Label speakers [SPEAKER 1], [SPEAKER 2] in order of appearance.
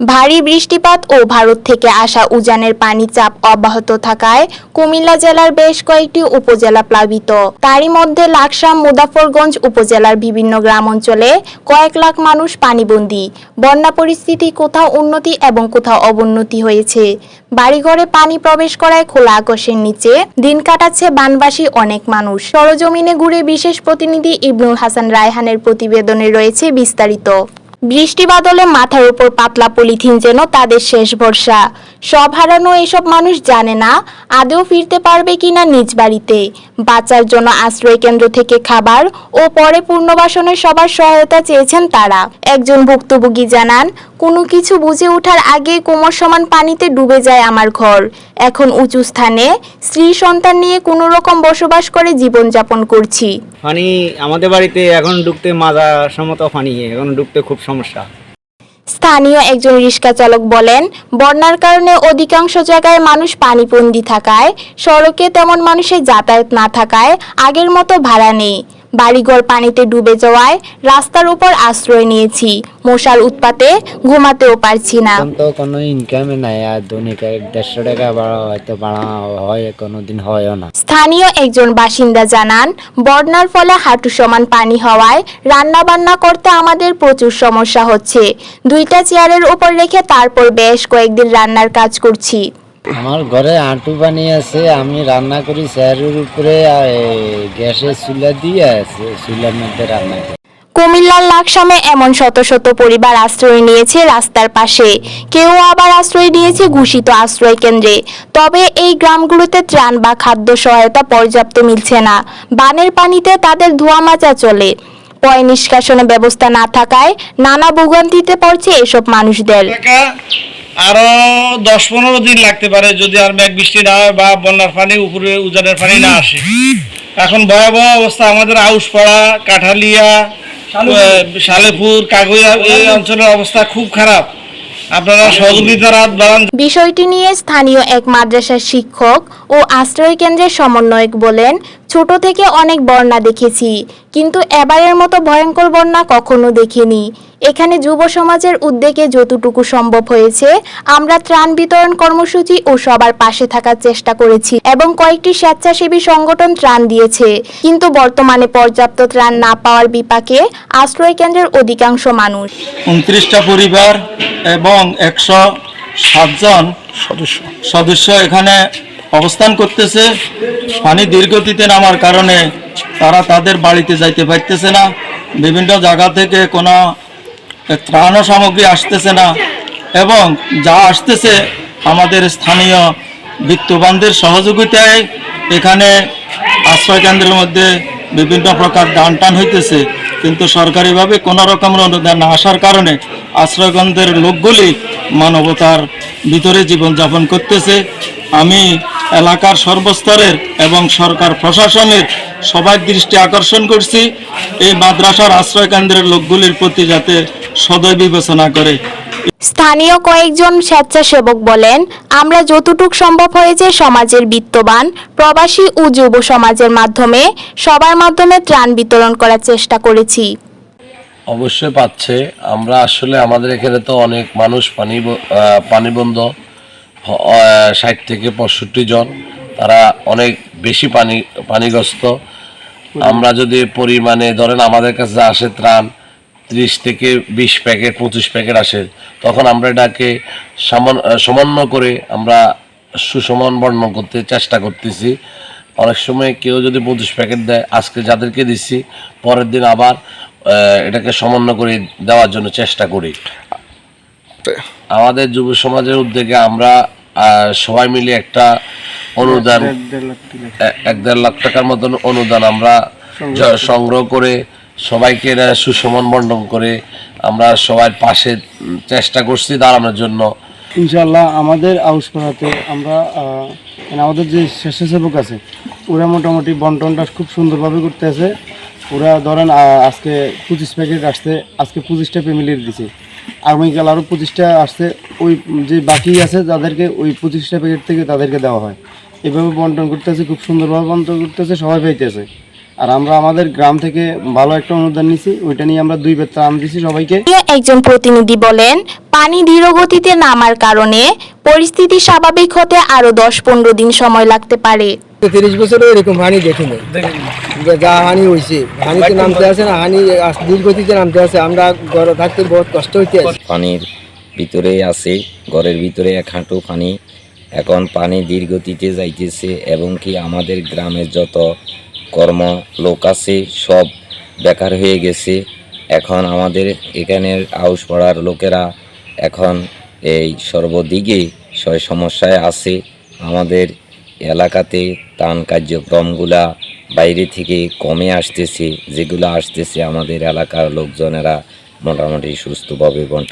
[SPEAKER 1] ভারী বৃষ্টিপাত ও ভারত থেকে আসা উজানের পানি চাপ অব্যাহত থাকায় কুমিল্লা জেলার বেশ কয়েকটি উপজেলা প্লাবিত। তারই মধ্যে লাকসাম, মুদাফরগঞ্জ উপজেলার বিভিন্ন গ্রাম অঞ্চলে কয়েক লাখ মানুষ পানিবন্দী। বন্যা পরিস্থিতি কোথাও উন্নতি এবং কোথাও অবনতি হয়েছে। বাড়িঘরে পানি প্রবেশ করায় খোলা আকাশের নিচে দিন কাটাচ্ছে বানবাসী অনেক মানুষ। সরজমিনে ঘুরে বিশেষ প্রতিনিধি ইবনুল হাসান রায়হানের প্রতিবেদনে রয়েছে বিস্তারিত। বৃষ্টি বাদলে মাথার উপর পাতলা পলিথিন যেন তাদের শেষ ভরসা। সব হারানো এসব মানুষ জানে না, আদৌ ফিরতে পারবে কিনা নিজ বাড়িতে। বাঁচার জন্য আশ্রয় কেন্দ্র থেকে খাবার ও পরে পুনর্বাসনের সবার সহায়তা চেয়েছেন তারা। একজন ভুক্তভোগী জানান, কোনো কিছু বুঝে ওঠার আগে কোমর সমান পানিতে ডুবে যায় আমার ঘর। এখন উঁচু স্থানে স্ত্রী সন্তান নিয়ে কোনো রকম বসবাস করে জীবনযাপন করছি।
[SPEAKER 2] পানি আমাদের বাড়িতে এখন ঢুকতে মাজা সমত পানি, এখন ঢুকতে খুব সমস্যা।
[SPEAKER 1] স্থানীয় একজন রিক্সা চালক বলেন, বন্যার কারণে অধিকাংশ জায়গায় মানুষ পানিপন্ডি থাকায়, সড়কে তেমন মানুষের যাতায়াত না থাকায় আগের মতো ভাড়া নেই। বাড়িঘর পানিতে ডুবে যাওয়ায় রাস্তার উপর আশ্রয় নিয়েছি। মশার উৎপাতে ঘুমাতেও পারছি না।
[SPEAKER 3] তো কোনো ইনকামে নাই আর দৈনিক দেড়শো টাকা বাড়া হয়তো বাড়া হয় কোনো দিন হয়ও না।
[SPEAKER 1] স্থানীয় একজন বাসিন্দা জানান বন্যার ফলে হাঁটু সমান পানি হওয়ায় রান্না বান্না করতে আমাদের প্রচুর সমস্যা হচ্ছে। দুইটা চেয়ারের উপর রেখে তারপর বেশ কয়েকদিন রান্নার কাজ করছি।
[SPEAKER 3] আমার ঘরে আঁটু পানি আছে আমি রান্না করি স্যারের উপরে গ্যাসের চুলা দিয়ে আছে চুলার মধ্যে রান্না করি।
[SPEAKER 1] কুমিল্লার লাকসামে এমন শত শত পরিবার আশ্রয় নিয়েছে রাস্তার পাশে। কেউ আবার আশ্রয় নিয়েছে ঘোষিত আশ্রয় কেন্দ্রে। তবে এই গ্রামগুলোতে ত্রাণ বা খাদ্য সহায়তা পর্যাপ্ত মিলছে না। বানের পানিতে তাদের ধোয়া মাজা চলে। পয় নিষ্কাশনের ব্যবস্থা না থাকায় নানা ভোগান্তিতে পড়ছে এসব মানুষদের।
[SPEAKER 4] আরও দশ পনেরো দিন লাগতে পারে যদি আর মেঘ বৃষ্টি না হয় বা বন্যার পানি উপরে উজানের পানি না আসে। এখন ভয়াবহ অবস্থা আমাদের আউশপাড়া কাঠালিয়া আহ, সালেপুর কাগইয়া এই অঞ্চলের অবস্থা খুব খারাপ। আপনারা সহযোগিতার হাত বাড়ান।
[SPEAKER 1] বিষয়টি নিয়ে স্থানীয় এক মাদ্রাসার শিক্ষক ও আশ্রয় কেন্দ্রের সমন্বয়ক বলেন ছোট থেকে অনেক বন্যা দেখেছি, কিন্তু এবারের মতো ভয়ঙ্কর বন্যা কখনো দেখিনি। এখানে যুব সমাজের উদ্যোগে যতটুকু সম্ভব হয়েছে, আমরা ত্রাণ বিতরণ কর্মসূচি ও সবার পাশে থাকার চেষ্টা করেছি এবং কয়েকটি স্বেচ্ছাসেবী সংগঠন ত্রাণ দিয়েছে, কিন্তু বর্তমানে পর্যাপ্ত ত্রাণ না পাওয়ার বিপাকে আশ্রয় কেন্দ্রের অধিকাংশ মানুষ।
[SPEAKER 5] উনত্রিশটা পরিবার এবং একশো সাতজন সদস্য। সদস্য এখানে অবস্থান করতেছে। পানি দীর্ঘতিতে নামার কারণে তারা তাদের বাড়িতে যাইতে পারতেছে না। বিভিন্ন জায়গা থেকে কোনো ত্রাণ সামগ্রী আসতেছে না এবং যা আসতেছে আমাদের স্থানীয় বিত্তবানদের সহযোগিতায় এখানে আশ্রয় কেন্দ্রের মধ্যে বিভিন্ন প্রকার দান টান হইতেছে। কিন্তু সরকারিভাবে কোনো রকমের অনুদান না আসার কারণে আশ্রয়কেন্দ্রের লোকগুলি মানবতার ভিতরে জীবনযাপন করতেছে। আমি এলাকার সর্বস্তরের এবং সরকার প্রশাসনের সবার দৃষ্টি আকর্ষণ করছি। এই মাদ্রাসার আশ্রয় কেন্দ্রের লোকগুলির প্রতি যাতে সদয় বিবেচনা করে।
[SPEAKER 1] স্থানীয় কয়েকজন স্বেচ্ছাসেবক বলেন আমরা যতটুক সম্ভব হয়েছে সমাজের বিত্তবান প্রবাসী ও যুব সমাজের মাধ্যমে সবার মাধ্যমে ত্রাণ বিতরণ করার চেষ্টা করেছি।
[SPEAKER 6] অবশ্যই পাচ্ছে। আমরা আসলে আমাদের এখানে তো অনেক মানুষ পানি ব- পানিবন্ধ ষাট থেকে পঁয়ষট্টি জন। তারা অনেক বেশি পানি, পানিগ্রস্ত। আমরা যদি পরিমাণে, ধরেন আমাদের কাছে আসে ত্রাণ, ত্রিশ থেকে বিশ প্যাকেট, পঁচিশ প্যাকেট আসে, তখন আমরা এটাকে সমন্বয় করে আমরা সুসমান বর্ণন করতে চেষ্টা করতেছি। অনেক সময় কেউ যদি পঁচিশ প্যাকেট দেয়, আজকে যাদেরকে দিচ্ছি পরের দিন আবার এটাকে সমন্বয় করে দেওয়ার জন্য চেষ্টা করি। আমাদের যুব সমাজের উদ্যোগে আমরা সবাই মিলে একটা অনুদান এক দেড় লাখ টাকার মতন অনুদান আমরা সংগ্রহ করে। সবাইকে সুসমান বন্টন করে আমরা সবার পাশে চেষ্টা করছি দাঁড়ানোর জন্য।
[SPEAKER 7] ইনশাল্লাহ আমাদের আউস করাতে আমরা মানে আমাদের যে স্বেচ্ছাসেবক আছে ওরা মোটামুটি বন্টনটা খুব সুন্দরভাবে করতে আছে ওরা ধরেন আজকে পঁচিশ প্যাকেট আসছে আজকে পঁচিশটা ফ্যামিলির দিছে। আগামীকাল আরও পঁচিশটা আসছে। ওই যে বাকি আছে যাদেরকে ওই পঁচিশটা প্যাকেট থেকে তাদেরকে দেওয়া হয়। এভাবে বন্টন করতেছে, খুব সুন্দরভাবে বন্টন করতেছে, সবাই পাইতেছে। আর আমরা আমাদের গ্রাম থেকে ভালো একটা অনুদান নিছি, ওইটা নিয়ে আমরা দুই বের আম দিছি সবাইকে।
[SPEAKER 1] একজন প্রতিনিধি বলেন, পানি ধীর গতিতে নামার কারণে পরিস্থিতি স্বাভাবিক হতে আরও দশ পনেরো দিন সময় লাগতে পারে।
[SPEAKER 8] তিরিশ বছরও এরকম হানি দেখিনি। যা হানি হয়েছে হানিতে নামতে আসে না হানি দীর্ঘতিতে নামতে আসে। আমরা ঘরে থাকতে বহুত কষ্ট হইতে আছে।
[SPEAKER 9] পানির ভিতরে আছে ঘরের ভিতরে এক হাঁটু পানি। এখন পানি দীর্ঘতিতে যাইতেছে এবং কি আমাদের গ্রামের যত কর্ম লোক আছে সব বেকার হয়ে গেছে। এখন আমাদের এখানের আউস পড়ার লোকেরা এখন এই সর্বদিকে সয় সমস্যায় আছে। আমাদের এলাকাতে তান কার্যক্রমগুলা বাইরে থেকে কমে আসতেছে, যেগুলো আসতেছে আমাদের এলাকার লোকজনেরা মোটামুটি সুস্থভাবে বন্টন